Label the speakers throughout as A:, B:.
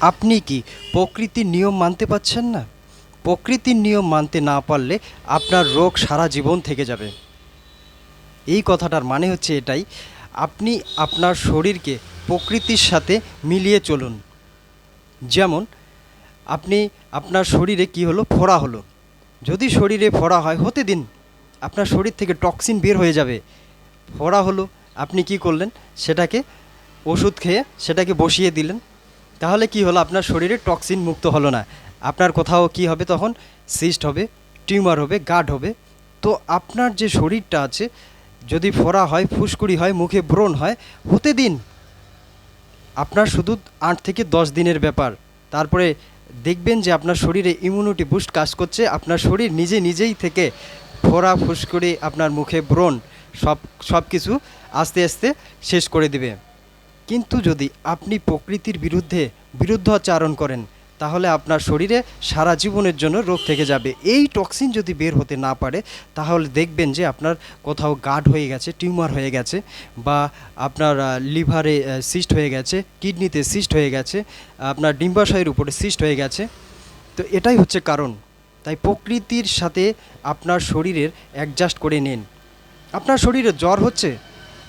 A: আপনি কি প্রকৃতির নিয়ম মানতে পারছেন না? প্রকৃতির নিয়ম মানতে না পারলে আপনার রোগ সারা জীবন থেকে যাবে। এই কথাটার মানে হচ্ছে এটাই, আপনি আপনার শরীরকে প্রকৃতির সাথে মিলিয়ে চলুন। যেমন, আপনি আপনার শরীরে কি হলো? ফোড়া হলো। যদি শরীরে ফোড়া হয়, হতে দিন। আপনার শরীর থেকে টক্সিন বের হয়ে যাবে। ফোড়া হলো, আপনি কি করলেন? সেটাকে ওষুধ খেয়ে সেটাকে বসিয়ে দিলেন। তাহলে কি হলো? আপনার শরীরে টক্সিন মুক্ত হলো না। আপনার কোথাও কি হবে তখন? সিস্ট হবে টিউমার হবে গাঢ় হবে। তো আপনার যে শরীরটা আছে, যদি ফোড়া হয়, ফুসকুড়ি হয়, মুখে ব্রণ হয়, হতে দিন। আপনার শুধু আট থেকে দশ দিনের ব্যাপার। তারপরে দেখবেন যে আপনার শরীরে ইমিউনিটি বুস্ট কাজ করছে। আপনার শরীর নিজে নিজেই থেকে ফোড়া, ফুসকুড়ি, আপনার মুখে ব্রণ, সব সব কিছু আস্তে আস্তে শেষ করে দিবে। কিন্তু যদি আপনি প্রকৃতির বিরুদ্ধে বিরুদ্ধাচারণ করেন, তাহলে আপনার শরীরে সারা জীবনের জন্য রোগ থেকে যাবে। এই টক্সিন যদি বের হতে না পারে, তাহলে দেখবেন যে আপনার কোথাও গাঢ় হয়ে গেছে টিউমার হয়ে গেছে, বা আপনার লিভারে সিস্ট হয়ে গেছে কিডনিতে সিস্ট হয়ে গেছে, আপনার ডিম্বাশয়ের উপরে সিস্ট হয়ে গেছে। তো এটাই হচ্ছে কারণ। তাই প্রকৃতির সাথে আপনার শরীরের অ্যাডজাস্ট করে নিন। আপনার শরীরে জ্বর হচ্ছে?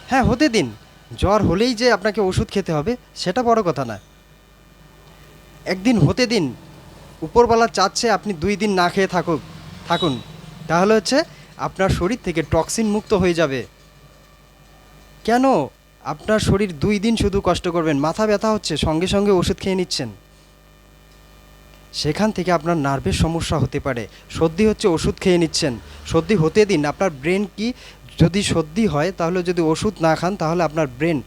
A: হ্যাঁ হতে দিন। জ্বর হলেই যে আপনাকে ওষুধ খেতে হবে, সেটা বড় কথা না একদিন হতে দিন উপরবেলা চাচ্ছে আপনি দুই দিন না খেয়ে থাকুক থাকুন। তাহলে হচ্ছে আপনার শরীর থেকে টক্সিন মুক্ত হয়ে যাবে। কেন? আপনার শরীর দুই দিন শুধু কষ্ট করবেন, মাথা ব্যথা হচ্ছে, সঙ্গে সঙ্গে ওষুধ খেয়ে নিচ্ছেন। সেখান থেকে আপনার নার্ভের সমস্যা হতে পারে। সর্দি হচ্ছে ওষুধ খেয়ে নিচ্ছেন। সর্দি হতে দিন, আপনার ব্রেন কি যদি সর্দি হয়, তাহলে যদি ওষুধ না খান, তাহলে আপনার ব্রেন,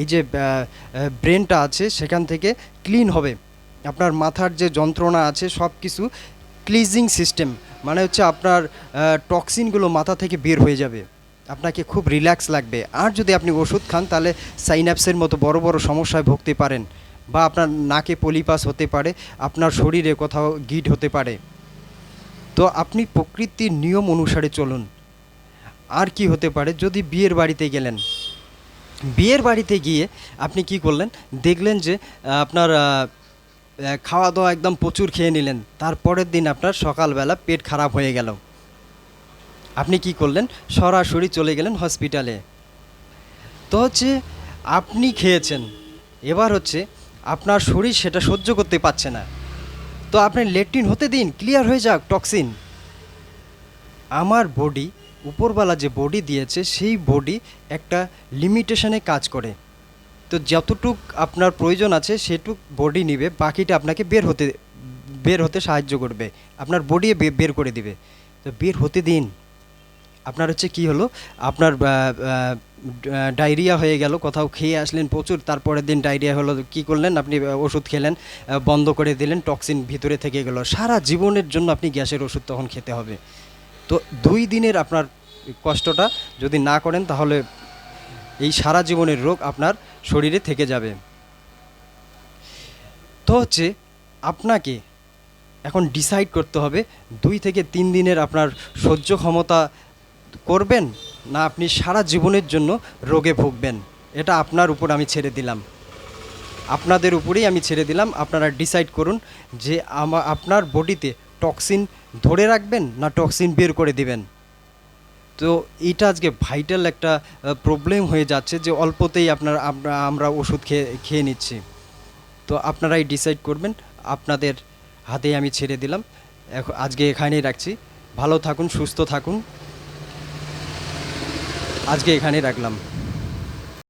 A: এই যে ব্রেনটা আছে, সেখান থেকে ক্লিন হবে। আপনার মাথার যে যন্ত্রণা আছে সব কিছু ক্লিজিং সিস্টেম মানে হচ্ছে আপনার টক্সিনগুলো মাথা থেকে বের হয়ে যাবে। আপনাকে খুব রিল্যাক্স লাগবে। আর যদি আপনি ওষুধ খান, তাহলে সাইন্যাপসের মতো বড় বড় সমস্যায় ভুগতে পারেন বা আপনার নাকে পলিপাস হতে পারে, আপনার শরীরে কোথাও গিট হতে পারে। তো আপনি প্রকৃতির নিয়ম অনুসারে চলুন। আর কি হতে পারে যদি বিয়ের বাড়িতে গেলেন? বিয়ের বাড়িতে গিয়ে আপনি কি করলেন? দেখলেন যে আপনার খাওয়া দাওয়া একদম প্রচুর খেয়ে নিলেন। তারপরের দিন আপনার সকালবেলা পেট খারাপ হয়ে গেল। আপনি কি করলেন? সরাসরি চলে গেলেন হসপিটালে তো হচ্ছে আপনি খেয়েছেন। এবার হচ্ছে আপনার শরীর সেটা সহ্য করতে পারছে না। তো আপনি লেট্রিন হতে দিন ক্লিয়ার হয়ে যাক টক্সিন আমার বডি উপরবেলা যে বডি দিয়েছে, সেই বডি একটা লিমিটেশনে কাজ করে। তো যতটুক আপনার প্রয়োজন আছে, সেটুক বডি নিবে, বাকিটা আপনাকে বের হতে বের হতে সাহায্য করবে। আপনার বডি বের করে দিবে। তো বের হতে দিন। আপনার হচ্ছে কি হলো? আপনার ডায়রিয়া হয়ে গেল, কোথাও খেয়ে আসলেন প্রচুর, তারপরের দিন ডায়রিয়া হলো, কি করলেন? আপনি ওষুধ খেলেন বন্ধ করে দিলেন টক্সিন ভিতরে থেকে গেল। সারা জীবনের জন্য আপনি গ্যাসের ওষুধ তখন খেতে হবে। তো দুই দিনের আপনার কষ্টটা যদি না করেন, তাহলে এই সারা জীবনের রোগ আপনার শরীরে থেকে যাবে। তো হচ্ছে আপনাকে এখন ডিসাইড করতে হবে, দুই থেকে তিন দিনের আপনার সহ্য ক্ষমতা করবেন না, আপনি সারা জীবনের জন্য রোগে ভুগবেন। এটা আপনার উপর আমি ছেড়ে দিলাম। আপনাদের উপরেই আমি ছেড়ে দিলাম। আপনারা ডিসাইড করুন যে আমা, আপনার বডিতে টক্সিন ধরে রাখবেন না টক্সিন বের করে দিবেন। তো এটা আজকে ভাইটাল একটা প্রবলেম হয়ে যাচ্ছে যে অল্পতেই আপনার, আমরা- ওষুধ খেয়ে খেয়ে নিচ্ছি। তো আপনারাই ডিসাইড করবেন, আপনাদের হাতেই আমি ছেড়ে দিলাম। এখন আজকে এখানেই রাখছি। ভালো থাকুন, সুস্থ থাকুন। আজকে এখানেই রাখলাম।